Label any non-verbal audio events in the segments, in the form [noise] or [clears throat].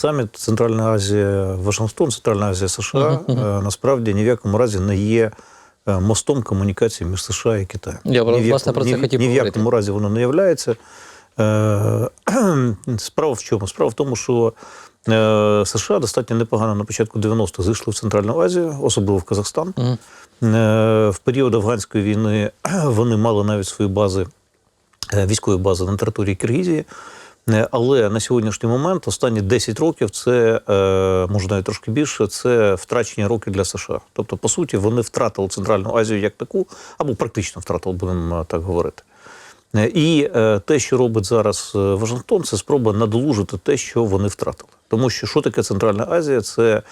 саміт Центральна Азія, Вашингтон, Центральна Азія, США е, насправді ні в якому разі не є е, мостом комунікації між США і Китаєм. Я, Ні власне, якому- про це ні хотів Ні в якому разі воно не являється. Е, [clears throat] Справа в чому? Справа в тому, що США достатньо непогано на початку 90-х зайшли в Центральну Азію, особливо в Казахстан. Е, В період афганської війни [clears throat] вони мали навіть свої бази, військові бази на території Киргизії. Е, Але на сьогоднішній момент, останні 10 років, це е, може навіть трошки більше, це втрачені роки для США. Тобто, по суті, вони втратили Центральну Азію як таку, або практично втратили, будемо так говорити. Е, І е, те, що робить зараз е, Вашингтон, це спроба надолужити те, що вони втратили. Тому що що таке Центральна Азія? Це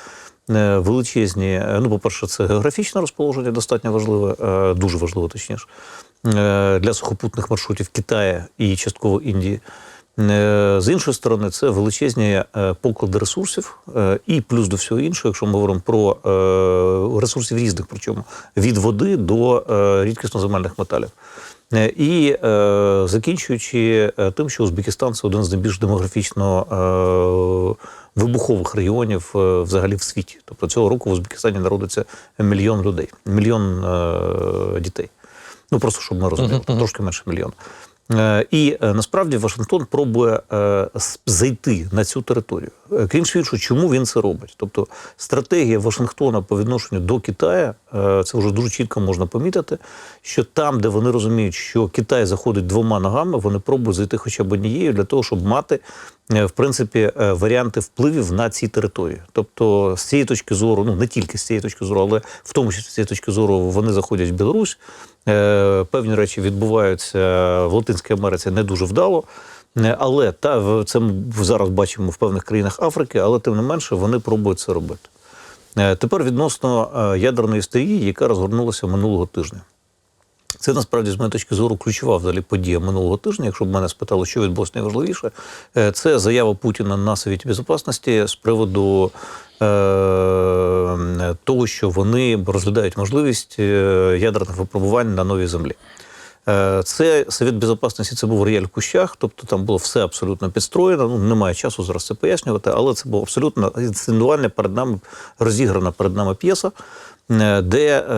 е, величезні. е, Ну, по-перше, це географічне розположення достатньо важливе, е, дуже важливе, точніше, е, для сухопутних маршрутів Китаю і частково Індії. Е, З іншої сторони, це величезні е, поклади ресурсів, е, і плюс до всього іншого, якщо ми говоримо про ресурсів різних, причому від води до е, рідкісноземельних металів. І закінчуючи тим, що Узбекистан це один з найбільш демографічно вибухових регіонів взагалі в світі. Тобто цього року в Узбекистані народиться мільйон людей, мільйон дітей. Ну просто щоб ми розуміли, трошки менше мільйона. Е, І е, насправді Вашингтон пробує е, зайти на цю територію. Крім іншого, чому він це робить? Тобто стратегія Вашингтона по відношенню до Китаю, це вже дуже чітко можна помітити, що там, де вони розуміють, що Китай заходить двома ногами, вони пробують зайти хоча б однією для того, щоб мати в принципі варіанти впливів на ці території. Тобто, з цієї точки зору, ну не тільки з цієї точки зору, але в тому числі з цієї точки зору вони заходять в Білорусь. Е, Певні речі відбуваються в Латинській Америці не дуже вдало. Е, Але та це ми зараз бачимо в певних країнах Африки, але тим не менше вони пробують це робити. Е, Тепер відносно ядерної істерії, яка розгорнулася минулого тижня. Це насправді з моєї точки зору ключова взагалі подія минулого тижня. Якщо б мене спитали, що відбулося найважливіше, е, це заява Путіна на Совіті Безопасності з приводу е, того, що вони розглядають можливість е, ядерних випробувань на новій землі. Це Совет Безопасності, це був рояль в кущах, тобто там було все абсолютно підстроєно. Ну немає часу зараз це пояснювати, але це було абсолютно інсценувальна перед нами розіграна перед нами п'єса, де е,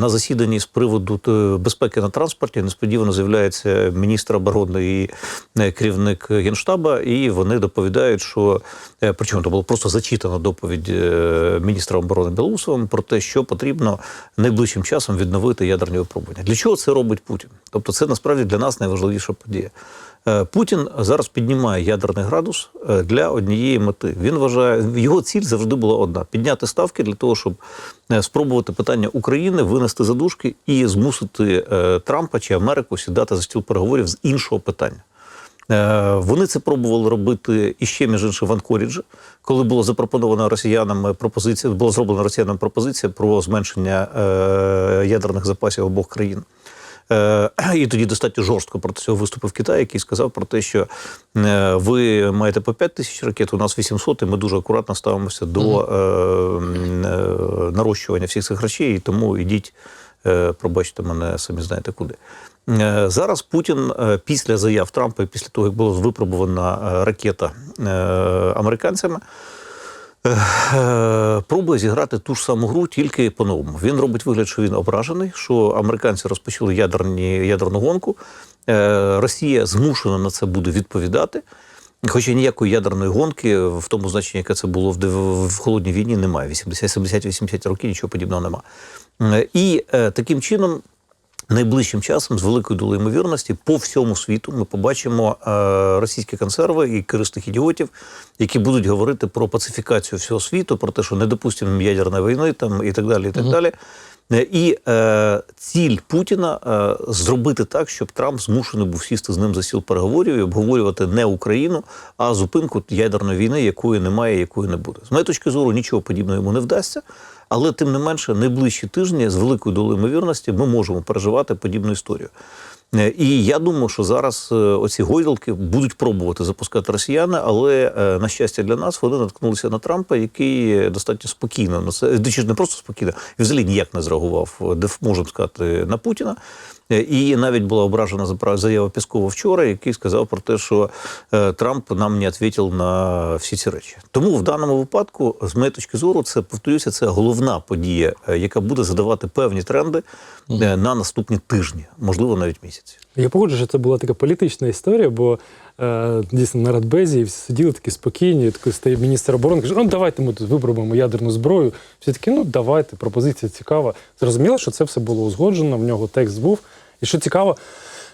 на засіданні з приводу е, безпеки на транспорті несподівано з'являється міністр оборони і е, керівник генштаба, і вони доповідають, що е, причому це було просто зачитана доповідь е, міністра оборони Білоусовим про те, що потрібно найближчим часом відновити ядерні випробування. Для чого це робить Путін? Тобто, це насправді для нас найважливіша подія. Е, Путін зараз піднімає ядерний градус е, для однієї мети. Він вважає, його ціль завжди була одна: підняти ставки для того, щоб е, спробувати питання України винести за дужки і змусити Трампа чи Америку сідати за стіл переговорів з іншого питання. Вони це пробували робити іще, між іншим, в Анкоріджі, коли було запропоновано росіянам пропозиція, була зроблена росіянам пропозиція про зменшення ядерних запасів обох країн. Е, [clears throat] І тоді достатньо жорстко проти цього виступив Китай, який сказав про те, що е, ви маєте по 5 тисяч ракет, у нас 800, і ми дуже акуратно ставимося до е, нарощування всіх цих речей, і тому ідіть, е, пробачте мене, самі знаєте куди. Зараз Путін після заяв Трампа і після того, як була випробувана ракета американцями, пробує зіграти ту ж саму гру, тільки по-новому. Він робить вигляд, що він ображений, що американці розпочали ядерні, ядерну гонку. Е, Росія змушена на це буде відповідати. Хоча ніякої ядерної гонки в тому значенні, яке це було в, в холодній війні, немає. 80, 70, 80 років нічого подібного немає. Е, І е, таким чином Найближчим часом, з великою долею ймовірності, по всьому світу ми побачимо е, російські консерви і користих ідіотів, які будуть говорити про пацифікацію всього світу, про те, що не допустимо ядерної війни там і так далі. І так далі. Е, І е, ціль Путіна е, зробити так, щоб Трамп змушений був сісти з ним за стіл переговорів і обговорювати не Україну, а зупинку ядерної війни, якої немає, якої не буде. З моєї точки зору, нічого подібного йому не вдасться. Але тим не менше, найближчі тижні з великою долею ймовірності ми можемо переживати подібну історію. Е, І я думаю, що зараз е, оці гойдалки будуть пробувати запускати росіяни, але е, на щастя для нас вони наткнулися на Трампа, який достатньо спокійно на це не просто спокійно, і взагалі ніяк не зреагував, можемо сказати, на Путіна. Е, І навіть була ображена заява Піскова вчора, який сказав про те, що е, Трамп нам не відповів на всі ці речі. Тому в даному випадку, з моєї точки зору, це повторюся, це головна подія, е, яка буде задавати певні тренди на наступні тижні, можливо, навіть місяці. Я погоджу, що це була така політична історія, бо е, дійсно на Радбезі всі сиділи такі спокійні. Такий стає міністр оборони, каже, ну давайте ми тут випробуємо ядерну зброю. Всі такі, ну давайте, пропозиція цікава. Зрозуміло, що це все було узгоджено, в нього текст був. І що цікаво,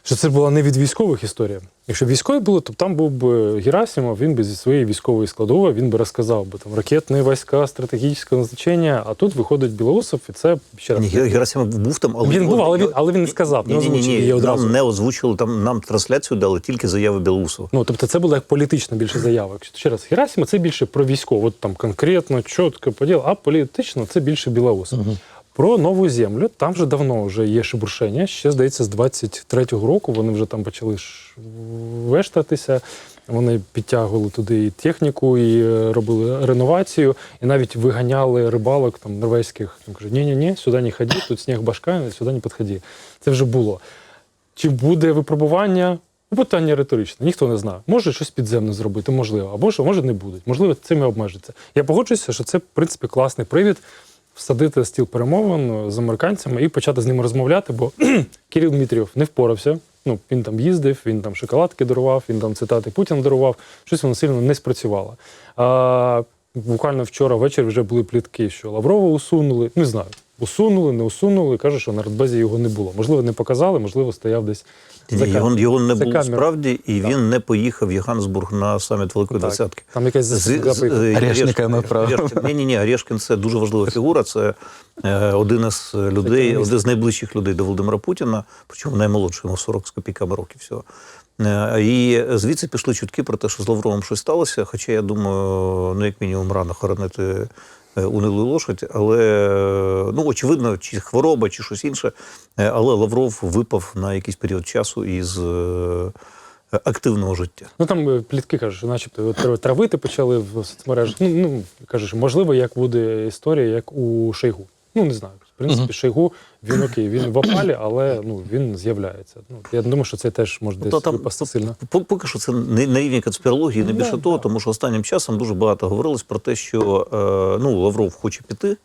що це була не від військових історія. Якщо військові були, то там був би Герасимов, він би зі своєї військової складової він би розказав би там ракетні війська стратегічного назначення. А тут виходить Білоусов, і це ще раз. Ні, Герасимов був там, але Він був, але він, але він не сказав, не Ні, ні, ні, ні, одразу. Нам не озвучили, там нам трансляцію дали тільки заяви Білоусова. Ну, тобто це була як політична більше заява. Якщо ще раз, Герасима це більше про військово, от там конкретно, чітко поділ, а політично це більше Білоус. Про нову землю там вже давно вже є шебуршення. Ще здається, з 23-го року вони вже там почали вештатися. Вони підтягували туди і техніку, і е, робили реновацію, і навіть виганяли рибалок там норвезьких. Там кажуть, ні, ні, ні, сюди не ході, тут сніг башка, сюди не підходи. Це вже було. Чи буде випробування? Питання риторичне, ніхто не знає. Може щось підземне зробити, можливо, або що, може не будуть. Можливо, цим і обмежиться. Я погоджуюся, що це, в принципі, класний привід всадити стіл перемовин з американцями і почати з ними розмовляти, бо [clears throat] Кирил Дмитрів не впорався. Ну, він там їздив, він там шоколадки дарував, він там цитати Путіна дарував. Щось воно сильно не спрацювало. А, буквально вчора ввечері вже були плітки, що Лаврова усунули. Не знаю, усунули, не усунули. Каже, що на радбезі його не було. Можливо, не показали, можливо, стояв десь. за Ні, кам- його, його не за було камерою. справді, і він не поїхав в Єганнесбург на саміт Великої Так. Двадцятки. Там якась засідка поїхала. Орешника направив. Ні, ні, ні, Орешкін це дуже важлива фігура. Це е, один із людей, один з найближчих людей до Володимира Путіна, причому наймолодший, йому 40 з копійками років всього. Е, І звідси пішли чутки про те, що з Лавровим щось сталося. Хоча я думаю, ну як мінімум рано хоронити е, унилу лошадь, але е, ну очевидно, чи хвороба, чи щось інше. Е, Але Лавров випав на якийсь період часу із активного життя. Ну там плітки кажуть, начебто травити почали в соцмережах. Ну, ну кажуть, можливо, як буде історія, як у Шойгу. Ну не знаю. В принципі, Шойгу, він окей, він в опалі, але ну він з'являється. Ну я думаю, що це теж може десь там випасти сильно. Поки що це не на рівні конспірології, не Ну, більше того, тому що останнім часом дуже багато говорилось про те, що е, ну, Лавров хоче піти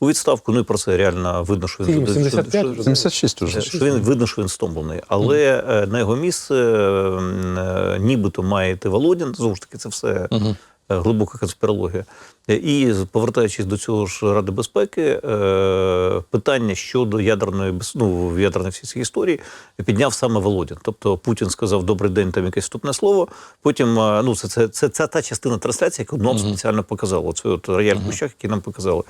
у відставку. Ну і про це реально видно, що він йому, 75 що- 76 уже. що він видно, що він стомлений. Але е, на його місце е, е, нібито має йти Володін. Знову ж таки, це все е, глибока конспірологія. Е, І повертаючись до цього ж Ради безпеки, е, питання щодо ядерної ну, ядерної всій історії підняв саме Володін. Тобто Путін сказав добрий день, там якесь вступне слово. Потім е, ну це, це, це, це та частина трансляції, яку нам спеціально показали. Оце от рояль в кущах, який нам показали.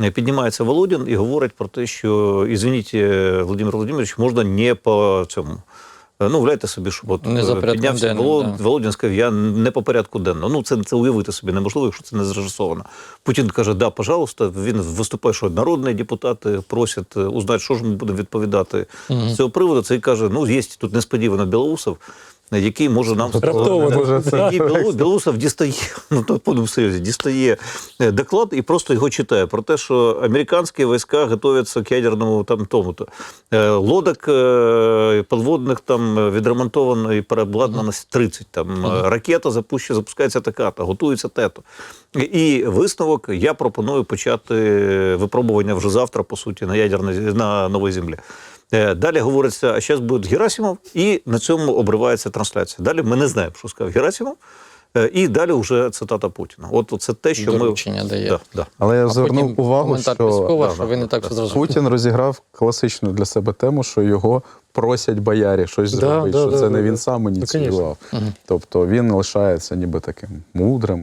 Е, Піднімається Володін і говорить про те, що ізвиніть, е, Володимир Володимирович, можна не по цьому. Е, Ну, уявляєте собі, щоб от Не за е, піднявся денним, Волод- да. Володін сказав, я не по порядку денного. Ну, це, це уявити собі неможливо, якщо це не зрежисовано. Путін каже, да, пожалуйста. Він виступає, що народні депутати просять е, узнати, що ж ми будемо відповідати з цього приводу. Це і каже, ну, є тут несподівано Білоусов, який може нам Білоус, Білоусов дістає, [laughs] ну то подум серйозі, дістає е, доклад і просто його читає про те, що американські війська готуються к ядерному там тому-то. Е, Лодок е, підводних там відремонтовано і переобладнано 30. Там ракета запущена, запускається така-то, готується тето. І висновок я пропоную почати випробування вже завтра, по суті, на ядерній на новій землі. Е, Далі говориться, а зараз буде Герасимов, і на цьому обривається трансляція. Далі ми не знаємо, що сказав Герасимов. Е, І далі вже цитата Путіна. От це те, що Доручення ми дає. Да, да. Але я А звернув потім увагу, що Піскова, Да, що да, він не так да. все. Путін розіграв класичну для себе тему, що його просять боярі щось Да, зробити, да, що да, це да, не да. він сам Ну, ініціював. Мгм. Тобто він лишається ніби таким мудрим.